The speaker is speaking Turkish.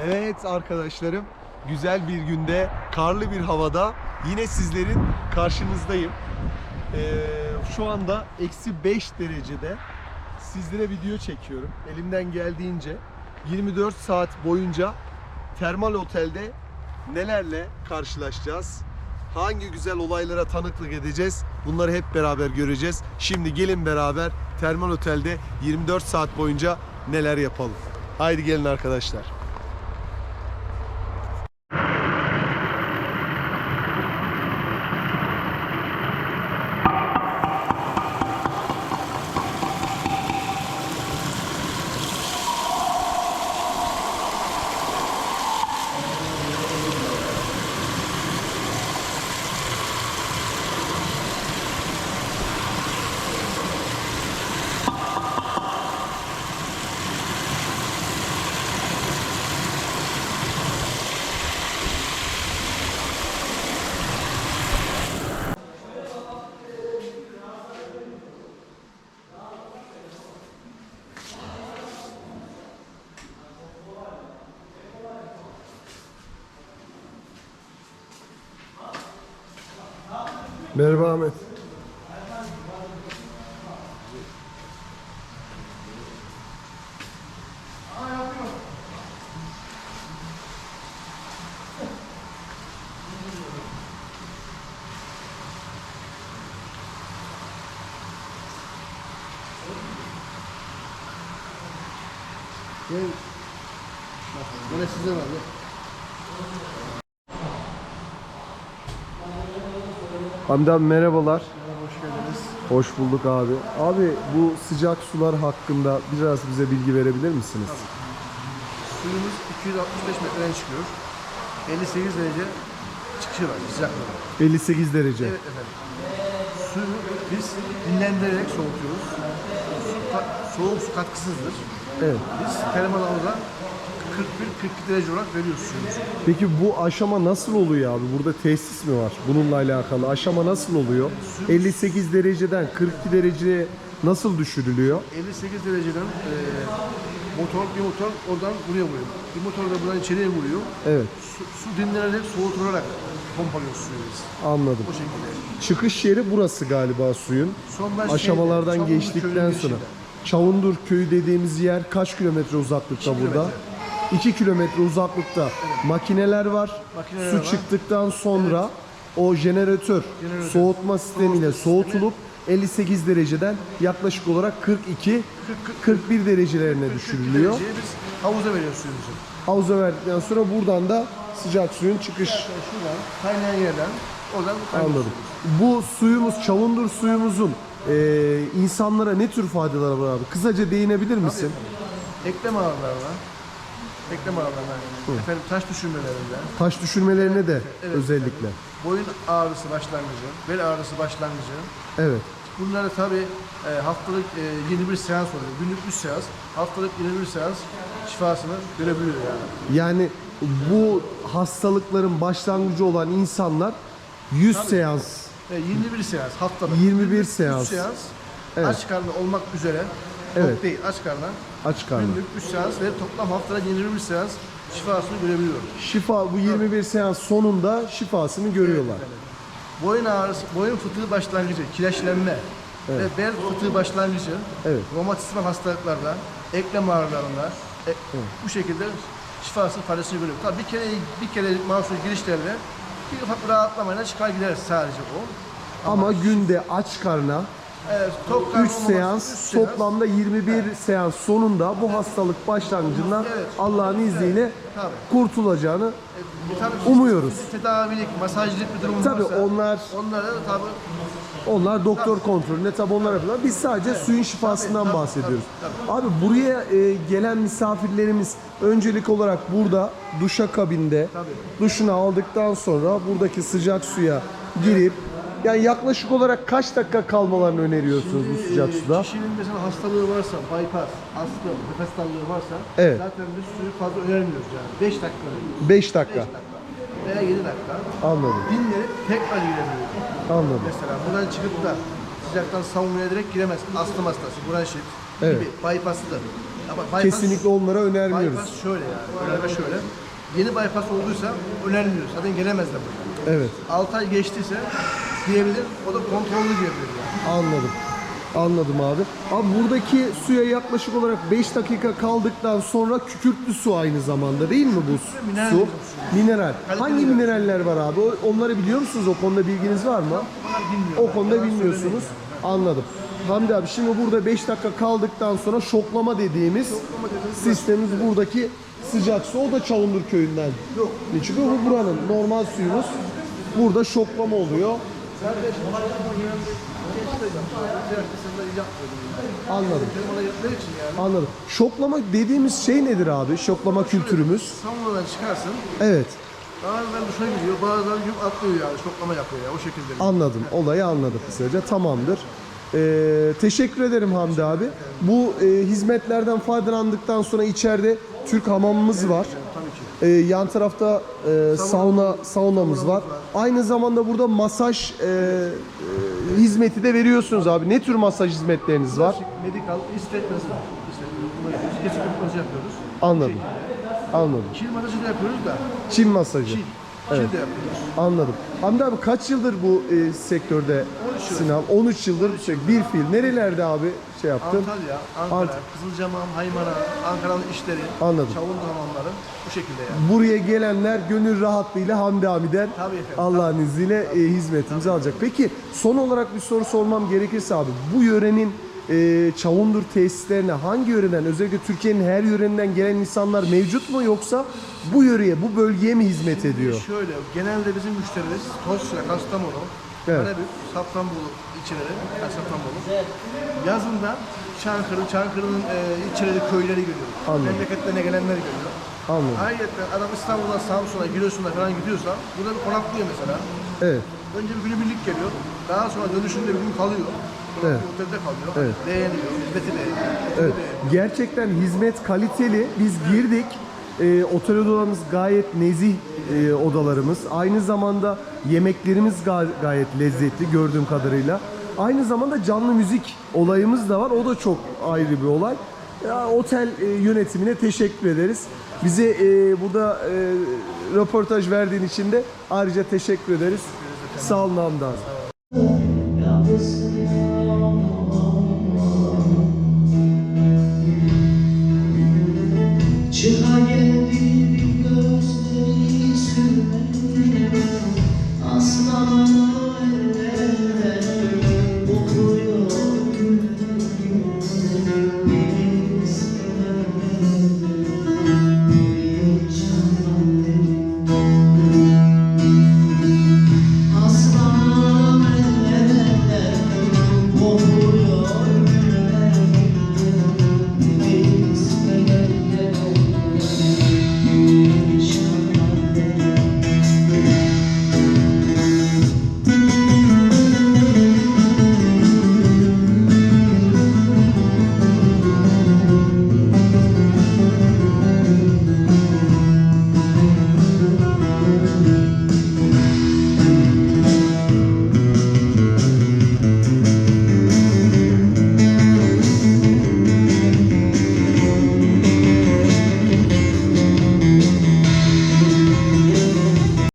Evet arkadaşlarım, güzel bir günde, karlı bir havada yine sizlerin karşınızdayım. Ee, şu anda eksi 5 derecede sizlere video çekiyorum. Elimden geldiğince 24 saat boyunca termal otelde nelerle karşılaşacağız? Hangi güzel olaylara tanıklık edeceğiz? Bunları hep beraber göreceğiz. Şimdi gelin beraber termal otelde 24 saat boyunca neler yapalım. Haydi gelin arkadaşlar. Merhaba Ahmet. Gel. Böyle size var ya. Hamdi abi merhabalar. Hoş geldiniz. Hoş bulduk abi. Abi bu sıcak sular hakkında biraz bize bilgi verebilir misiniz? Suyumuz 265 metreden çıkıyor. 58 derece çıkışı var sıcaklığı. 58 derece. Evet efendim. Suyu biz dinlendirerek soğutuyoruz. Su, soğuk su katkısızdır. Evet. Biz termal havada 41-42 derece olarak veriyoruz suyumuzu. Peki bu aşama nasıl oluyor abi? Burada tesis mi var? Bununla alakalı aşama nasıl oluyor? 58 dereceden 42 dereceye nasıl düşürülüyor? 58 dereceden e, motor, bir motor oradan buraya vuruyor. Bir motor da buradan içeriye vuruyor. Evet, Su, su dinlenerek soğutularak pompalıyoruz suyu biz. anladım. O şekilde. Çıkış yeri burası galiba suyun. Sondan Aşamalardan şeyde, Çamlıca geçtikten köyünün sonra. girişinde. Çavundur köyü dediğimiz yer kaç kilometre uzaklıkta İki burada? kilometre. 2 kilometre uzaklıkta makineler var. Makineler Su var. çıktıktan sonra o jeneratör, Jeneratör. soğutma sistemiyle soğutulup 58 dereceden yaklaşık olarak 42 41 derecelerine düşürülüyor. Biz havuza veriyoruz suyumuzu. Havuza verdikten sonra buradan da sıcak suyun çıkış Şuradan kaynayan yerden oradan kaynıyor Anladım. Bu suyumuz, çavundur suyumuzun e, insanlara ne tür faydaları var abi? Kısaca değinebilir misin? Eklem ağrılarına, eklem ağrılarına, efendim taş düşürmelerinde, Taş düşürmelerine de Evet. özellikle. boyun ağrısı başlangıcı, bel ağrısı başlangıcı. Evet. Bunları tabii e, haftalık e, 21 seans oluyor. Günlük 3 seans, haftalık 21 seans şifasını görebiliyor yani. Yani bu hastalıkların başlangıcı olan insanlar 100 seans E, 21 seans haftalık. 21 Günlük üç seans. seans. Evet. Aç karnı olmak üzere. Evet. Tok değil, aç karnı. aç karnı. Günlük 3 seans ve toplam haftada 21 seans şifasını görebiliyor. Şifa bu 21 seans sonunda şifasını görüyorlar. Boyun ağrısı, boyun fıtığı başlangıcı, kireçlenme ve bel fıtığı başlangıcı, Evet. romatizma hastalıklarda, eklem ağrılarında e, bu şekilde şifasını faydasını görüyor. Tabii bir kere bir kere mahsul girişlerle bir ufak bir rahatlamayla çıkar gider sadece o. Ama günde aç karna Evet, tok karnı 3 olmaması, seans üç seans. toplamda 21 seans sonunda bu hastalık başlangıcından Evet. Allah'ın izniyle Tabii. kurtulacağını E, tabii Umuyoruz. Tedavilik, masajlık bir durum Tabii varsa onlar onlara tabii onlar doktor kontrolünde tabii onlar yapıyorlar. Biz sadece suyun şifasından tabii, bahsediyoruz. tabii, Abi buraya e, gelen misafirlerimiz öncelik olarak burada duşa kabinde Tabii. duşunu aldıktan sonra buradaki sıcak suya girip yani yaklaşık olarak kaç dakika kalmalarını öneriyorsunuz bu sıcak e, suda? Kişinin mesela hastalığı varsa, bypass, astım, nefes darlığı varsa Evet. zaten biz suyu fazla önermiyoruz yani. 5 dakika, 5 5 dakika. dakika veya 7 dakika Anladım. dinlenip tekrar girebiliyor. Anladım. Mesela buradan çıkıp da sıcaktan savunmaya direkt giremez. Astım hastası, bronşit Evet. gibi bypasslı, Ama bypass- kesinlikle onlara önermiyoruz. Bypass şöyle yani. Önerme şöyle. Yeni bypass olduysa önermiyoruz. Zaten gelemezler buraya. Evet. 6 ay geçtiyse diyebilir. O da kontrollü diyebilir yani. Anladım. Anladım abi. Abi buradaki suya yaklaşık olarak 5 dakika kaldıktan sonra kükürtlü su aynı zamanda değil mi bu mineral su? Mineral. Kaliteli Hangi mineraller var abi? Onları biliyor musunuz? O konuda bilginiz var mı? O konuda bilmiyorsunuz. Anladım. Hamdi abi şimdi burada 5 dakika kaldıktan sonra şoklama dediğimiz sistemimiz buradaki sıcak su. O da Çavundur köyünden. Yok. Çünkü bu buranın normal suyumuz. Burada şoklama oluyor. Kardeş. Anladım. Firmalar yaptığı için yani. Anladım. Şoklama dediğimiz şey nedir abi? Şoklama kültürümüz. Samunadan çıkarsın. Evet. Bazıları duşa gidiyor, bazıları yük atlıyor yani. Şoklama yapıyor ya o şekilde. Anladım. Olayı anladım kısaca. Tamamdır. Ee, teşekkür ederim Hamdi abi. Bu e, hizmetlerden faydalandıktan sonra içeride Türk hamamımız var. Ee, yan tarafta e, sauna saunamız var. Aynı zamanda burada masaj e, e, hizmeti de veriyorsunuz abi. Ne tür masaj hizmetleriniz var? Medikal, istetmesi var. Bunları yapıyoruz. Anladım. Anladım. Kil masajı da yapıyoruz da. Çin masajı. Kil. Yapıyoruz. Anladım. Hamdi abi kaç yıldır bu e, sektörde 13 yıl. sınav? 13 yıldır bu sektör. Bir fil. Nerelerde abi şey yaptın? Antalya, Ankara, Ant- Kızılcamam, Haymana, Ankara'nın işleri, Anladım. Çavun zamanları bu şekilde yani. Buraya gelenler gönül rahatlığıyla Hamdi abi'den Tabii efendim. Allah'ın izniyle e, hizmetimizi alacak. Peki son olarak bir soru sormam gerekirse abi bu yörenin e, Çavundur tesislerine hangi yöreden özellikle Türkiye'nin her yöreninden gelen insanlar mevcut mu yoksa bu yöreye bu bölgeye mi hizmet ediyor? Şöyle, genelde bizim müşterimiz Tosya, Kastamonu, Evet. Karabük, Safranbolu ilçeleri, ha, Safranbolu. Yazında Çankırı, Çankırı'nın e, ilçeleri, köyleri görüyor. Anladım. Memleketlerine gelenler görüyor. Anladım. Ayrıca adam İstanbul'dan Samsun'a, Giresun'a falan gidiyorsa burada bir konaklıyor mesela. Evet. Önce bir günübirlik geliyor. Daha sonra dönüşünde bir gün kalıyor. Evet. otelde kalıyor. Evet. Beğeniyor, hizmeti beğeniyor. Evet, gerçekten hizmet kaliteli. Biz girdik. E, otel odalarımız gayet nezih e, odalarımız. Aynı zamanda yemeklerimiz ga- gayet lezzetli gördüğüm kadarıyla. Aynı zamanda canlı müzik olayımız da var. O da çok ayrı bir olay. Ya, otel e, yönetimine teşekkür ederiz. Bize e, burada e, röportaj verdiğin için de ayrıca teşekkür ederiz. Sağ olun Hamdi abi. Yalnız